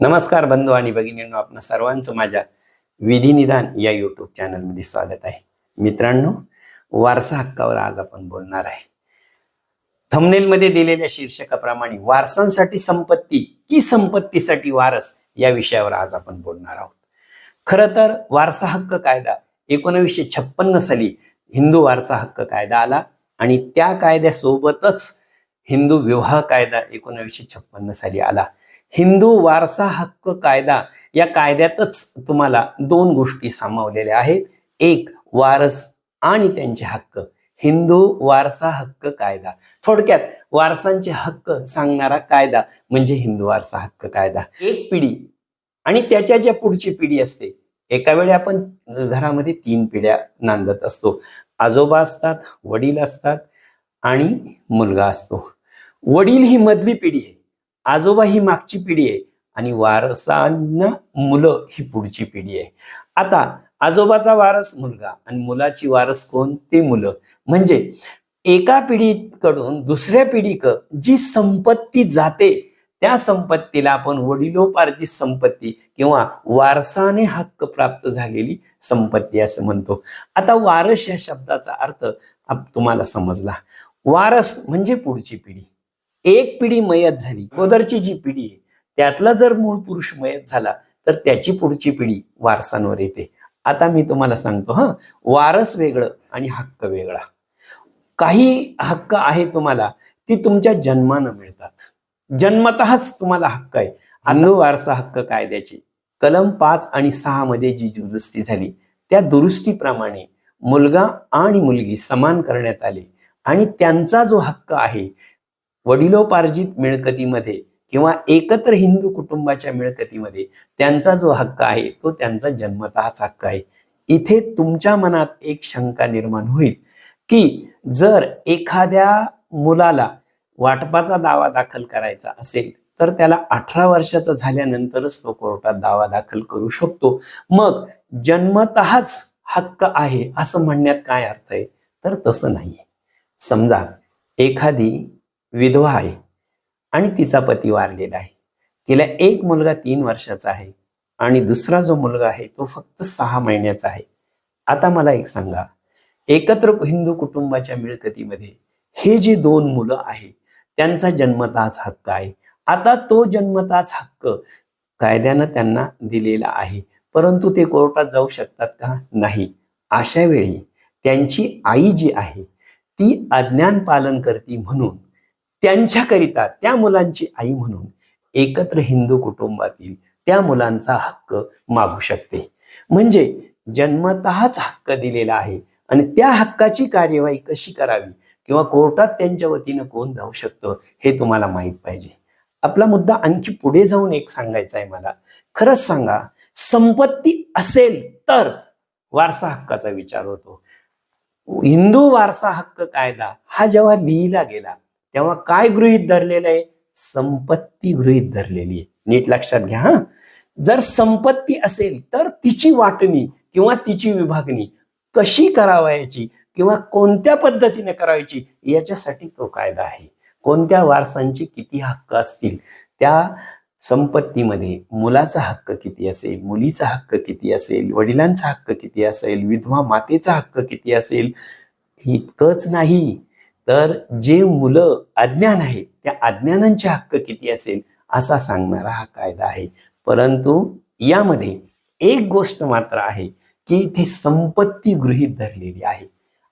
नमस्कार बंधू आणि भगिनींनो आपणा सर्वांचं माझ्या विधिनिदान या यूट्यूब चॅनलमध्ये स्वागत आहे. मित्रांनो वारसा हक्कावर आज आपण बोलणार आहे. थमनेलमध्ये दिलेल्या शीर्षकाप्रमाणे वारसांसाठी संपत्ती की संपत्तीसाठी वारस या विषयावर आज आपण बोलणार आहोत. खर तर वारसा हक्क कायदा एकोणवीसशे छप्पन्न साली हिंदू वारसा हक्क कायदा आला आणि त्या कायद्यासोबतच हिंदू विवाह कायदा एकोणवीसशे छप्पन्न साली आला. हिंदू वारसा हक्क कायदा या कायद्यातच तुम्हाला दोन गोष्टी सामावलेल्या आहेत. एक वारस आणि त्यांचे हक्क. हिंदू वारसा हक्क कायदा. थोडक्यात वारसांचे हक्क सांगणारा कायदा म्हणजे हिंदू वारसा हक्क कायदा. एक पिढी आणि त्याच्या ज्या पुढची पिढी असते एका वेळी आपण घरामध्ये तीन पिढ्या नांदत असतो. आजोबा असतात वडील असतात आणि मुलगा असतो. वडील ही मधली पिढी आहे. आजोबा ही मागची पिढी आहे आणि वारसांना मुलं ही पुढची पिढी आहे. आता आजोबाचा वारस मुलगा आणि मुलाची वारस कोण ते मुलं? म्हणजे एका पिढीकडून दुसऱ्या पिढीक जी संपत्ती जाते त्या संपत्तीला आपण वडिलोपार्जित संपत्ती किंवा वारसाने हक्क प्राप्त झालेली संपत्ती असं म्हणतो. आता वारस या शब्दाचा अर्थ तुम्हाला समजला. वारस म्हणजे पुढची पिढी. एक पिढी मयत झाली अगोदरची जी पिढी आहे त्यातला जर मूळ पुरुष मयत झाला तर त्याची पुढची पिढी वारसांवर येते. आता मी तुम्हाला सांगतो हा. वारस वेगळं आणि हक्क वेगळा. काही हक्क आहे तुम्हाला ती तुमच्या जन्मानं मिळतात. जन्मतःच तुम्हाला हक्क आहे. अन्न वारसा हक्क कायद्याची. कलम पाच आणि सहा मध्ये जी दुरुस्ती झाली त्या दुरुस्तीप्रमाणे मुलगा आणि मुलगी समान करण्यात आले. आणि त्यांचा जो हक्क आहे वडिलोपार्जित मिळकतीमध्ये किंवा एकत्र हिंदू कुटुंबाच्या मिळकतीमध्ये त्यांचा जो हक्क आहे तो त्यांचा जन्मतःच हक्क आहे. इथे तुमच्या मनात एक शंका निर्माण होईल की जर एखाद्या मुलाला वाटपाचा दावा दाखल करायचा असेल तर त्याला अठरा वर्षाचा झाल्यानंतरच तो कोर्टात दावा दाखल करू शकतो. मग जन्मतःच हक्क आहे असं म्हणण्यात काय अर्थ आहे? तर तसं नाहीये. समजा एखादी विधवा आहे आणि तिचा पती वारलेला आहे. तिला एक मुलगा तीन वर्षाचा आहे आणि दुसरा जो मुलगा आहे तो फक्त सहा महिन्याचा आहे. आता मला एक सांगा एकत्र हिंदू कुटुंबाच्या मिळकतीमध्ये हे जे दोन मुलं आहे त्यांचा जन्मताच हक्क आहे. आता तो जन्मताच हक्क कायद्यानं त्यांना दिलेला आहे परंतु ते कोर्टात जाऊ शकतात का? नाही. अशा वेळी त्यांची आई जी आहे ती अज्ञान पालन करती म्हणून त्यांच्याकरिता त्या मुलांची आई म्हणून एकत्र हिंदू कुटुंबातील त्या मुलांचा हक्क मागू शकते. म्हणजे जन्मतःच हक्क दिलेला आहे आणि त्या हक्काची कार्यवाही कशी करावी किंवा कोर्टात त्यांच्या वतीनं कोण जाऊ शकतं हे तुम्हाला माहीत पाहिजे. आपला मुद्दा आणखी पुढे जाऊन एक सांगायचा आहे मला. खरंच सांगा संपत्ती असेल तर वारसा हक्काचा विचार होतो. हिंदू वारसा हक्क कायदा हा जेव्हा लिहिला गेला तेव्हा काय गृहीत धरलेलं आहे? संपत्ती गृहीत धरलेली आहे. नीट लक्षात घ्या हा. जर संपत्ती असेल तर तिची वाटणी किंवा तिची विभागणी कशी करावायची किंवा कोणत्या पद्धतीने करायची याच्यासाठी तो कायदा आहे. कोणत्या वारसांचे किती हक्क असतील? त्या संपत्तीमध्ये मुलाचा हक्क किती असेल? मुलीचा हक्क किती असेल? वडिलांचा हक्क किती असेल? विधवा मातेचा हक्क किती असेल? इतकंच नाही. तर जे मुलं अज्ञान आहे त्या अज्ञानांचे हक्क किती असेल असा सांगणारा हा कायदा आहे. परंतु यामध्ये एक गोष्ट मात्र आहे की इथे संपत्ती गृहीत धरलेली आहे.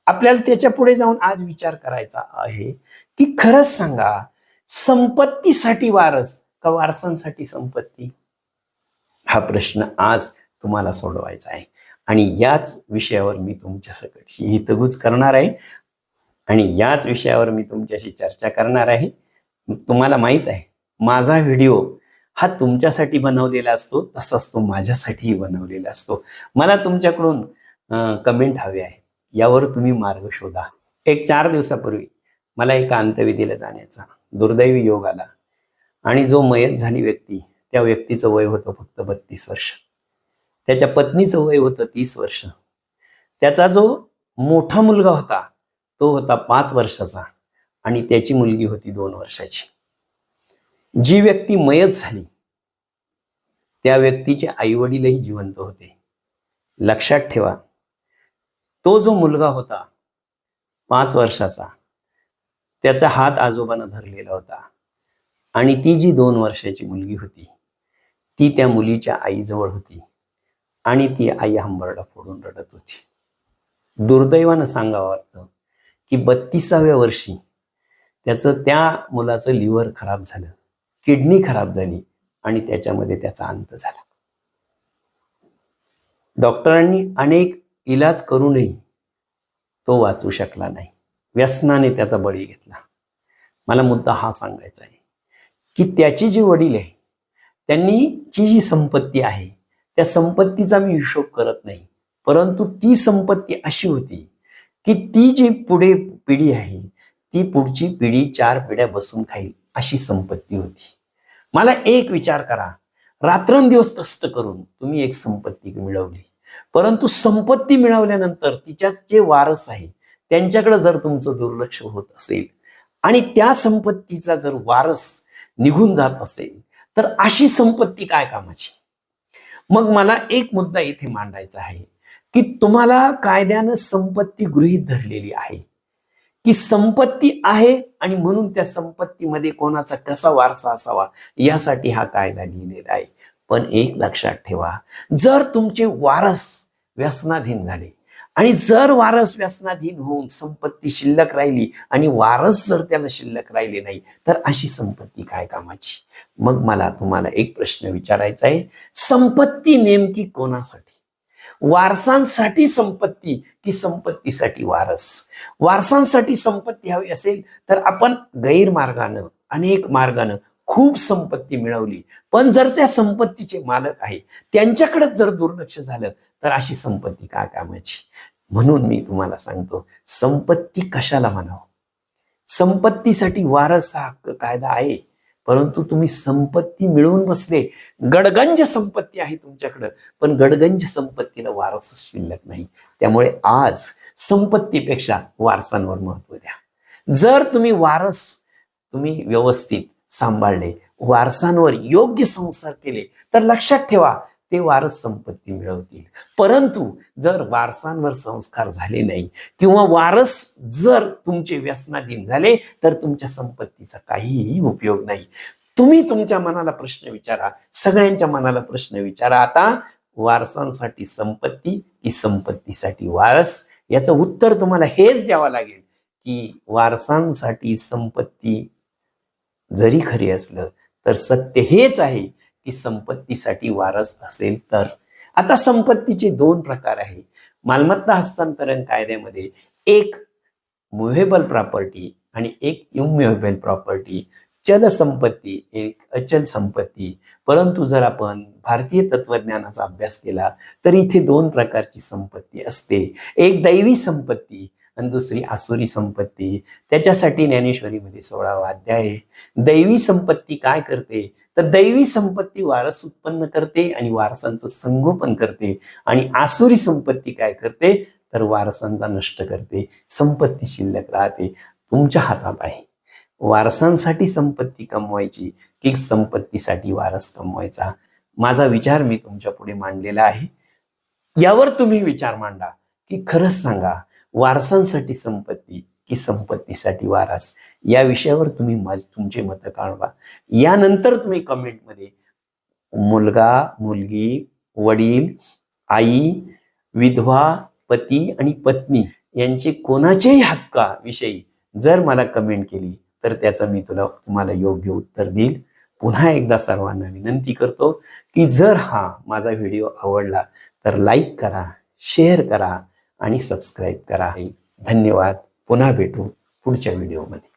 आपल्याला त्याच्या पुढे जाऊन आज विचार करायचा आहे की खरंच सांगा संपत्तीसाठी वारस का वारसांसाठी संपत्ती? हा प्रश्न आज तुम्हाला सोडवायचा आहे. आणि याच विषयावर मी तुमच्या तुमच्यासाठी हितगुज करणार आहे. आणि याच विषयावर मी तुमच्याशी चर्चा करणार आहे. तुम्हाला माहीत आहे माझा व्हिडिओ हा तुमच्यासाठी बनवलेला असतो तसाच तो माझ्यासाठीही बनवलेला असतो. मला तुमच्याकडून कमेंट हवे आहे यावर तुम्ही मार्ग शोधा. एक चार दिवसापूर्वी मला एका अंत्यविधीला जाण्याचा दुर्दैवी योग आला. आणि जो मयत झाली व्यक्ती त्या व्यक्तीचं वय होतं फक्त बत्तीस वर्ष. त्याच्या पत्नीचं वय होतं तीस वर्ष. त्याचा जो मोठा मुलगा होता तो होता पाच वर्षाचा आणि त्याची मुलगी होती दोन वर्षाची. जी व्यक्ती मयत झाली त्या व्यक्तीचे आई वडीलही जिवंत होते. लक्षात ठेवा तो जो मुलगा होता पाच वर्षाचा त्याचा हात आजोबानं धरलेला होता आणि ती जी दोन वर्षाची मुलगी होती ती त्या मुलीच्या आईजवळ होती आणि ती आई हंबरडा फोडून रडत होती. दुर्दैवानं सांगावं वाटतं की बत्तीसाव्या वर्षी त्याचं त्या मुलाचं लिव्हर खराब झालं किडनी खराब झाली आणि त्याच्यामध्ये त्याचा अंत झाला. डॉक्टरांनी अनेक इलाज करूनही तो वाचू शकला नाही. व्यसनाने त्याचा बळी घेतला. मला मुद्दा हा सांगायचा आहे की त्याची जी वडील आहे त्यांनी ची जी संपत्ती आहे त्या संपत्तीचा मी हिशोब करत नाही परंतु ती संपत्ती अशी होती की ती जी पुढे पिढी आहे ती पुढची पिढी चार पिढ्या बसून खाईल अशी संपत्ती होती. मला एक विचार करा. रात्रंदिवस कष्ट करून तुम्ही एक संपत्ती मिळवली. परंतु संपत्ती मिळवल्यानंतर तिच्याच जे वारस आहे त्यांच्याकडे जर तुमचं दुर्लक्ष होत असेल आणि त्या संपत्तीचा जर वारस निघून जात असेल तर अशी संपत्ती काय कामाची? मग मला एक मुद्दा इथे मांडायचा आहे. की तुम्हाला कायद्यानं संपत्ती गृहीत धरलेली आहे. की संपत्ती आहे आणि म्हणून त्या संपत्तीमध्ये कोणाचा कसा वारसा असावा यासाठी हा कायदा लिहिलेला आहे. पण एक लक्षात ठेवा जर तुमचे वारस व्यसनाधीन झाले आणि जर वारस व्यसनाधीन होऊन संपत्ती शिल्लक राहिली आणि वारस जर त्याला शिल्लक राहिले नाही तर अशी संपत्ती काय कामाची? मग मला तुम्हाला एक प्रश्न विचारायचा आहे. संपत्ती नेमकी कोणासाठी? वारसांसाठी संपत्ती की संपत्तीसाठी वारस. वारसांसाठी संपत्ती हवी असेल तर आपण गैरमार्गानं अनेक मार्गानं खूप संपत्ती मिळवली. पण जर त्या संपत्तीचे मालक आहे त्यांच्याकडे जर दुर्लक्ष झालं तर अशी संपत्ती का कामाची? म्हणून मी तुम्हाला सांगतो संपत्ती कशाला म्हणावं? संपत्तीसाठी वारस हा हक्क कायदा आहे. परंतु तुम्ही संपत्ती मिळवून बसले. गडगंज संपत्ती आहे तुमच्याकडं. पण गडगंज संपत्तीला वारस शिल्लक नाही. त्यामुळे आज संपत्तीपेक्षा वारसांवर महत्त्व द्या. जर तुम्ही वारस तुम्ही व्यवस्थित सांभाळले वारसांवर योग्य संसार केले तर लक्षात ठेवा ते वारस संपत्ती मिळवतील. परंतु जर वारसांवर संस्कार झाले नाही किंवा वारस जर तुमचे व्यसनाधीन झाले तर तुमच्या संपत्तीचा काहीही उपयोग नाही. तुम्ही तुमच्या मनाला प्रश्न विचारा. सगळ्यांच्या मनाला प्रश्न विचारा आता. वारसांसाठी संपत्ती की संपत्तीसाठी वारस? याचं उत्तर तुम्हाला हेच द्यावं लागेल की वारसांसाठी संपत्ती जरी खरी असलं तर सत्य हेच आहे की संपत्तीसाठी वारस असेल तर. आता संपत्तीचे दोन प्रकार आहे. मालमत्ता हस्तांतरण कायद्यामध्ये एक मुव्हेबल प्रॉपर्टी आणि एक इममुव्हेबल प्रॉपर्टी चल संपत्ती एक अचल संपत्ती. परंतु जर आपण भारतीय तत्वज्ञानाचा अभ्यास केला तर इथे दोन प्रकारची संपत्ती असते. एक दैवी संपत्ती आणि दुसरी आसुरी संपत्ती. त्याच्यासाठी ज्ञानेश्वरीमध्ये सोळावा अध्याय आहे. दैवी संपत्ती काय करते? तर दैवी संपत्ती वारस उत्पन्न करते आणि वारसांचं संगोपन करते. आणि आसुरी संपत्ती काय करते? तर वारसांचा नष्ट करते. संपत्ती शिल्लक राहते. तुमच्या हातात आहे. वारसांसाठी संपत्ती कमवायची की संपत्तीसाठी वारस कमवायचा? माझा विचार मी तुमच्यापुढे मांडलेला आहे. यावर तुम्ही विचार मांडा की खरंच सांगा वारसांसाठी संपत्ती की संपत्तीसाठी वारस. या विषयावर तुम्ही तुमचे मतं काढवा. यानंतर तुम्ही कमेंटमध्ये मुलगा मुलगी वडील आई विधवा पती आणि पत्नी यांचे कोणाच्याही हक्काविषयी जर मला कमेंट केली तर त्याचं मी तुला तुम्हाला योग्य उत्तर देईल. पुन्हा एकदा सर्वांना विनंती करतो की जर हा माझा व्हिडिओ आवडला तर लाईक करा शेअर करा आणि सबस्क्राईब करा. धन्यवाद. पुन्हा भेटू पुढच्या व्हिडिओमध्ये.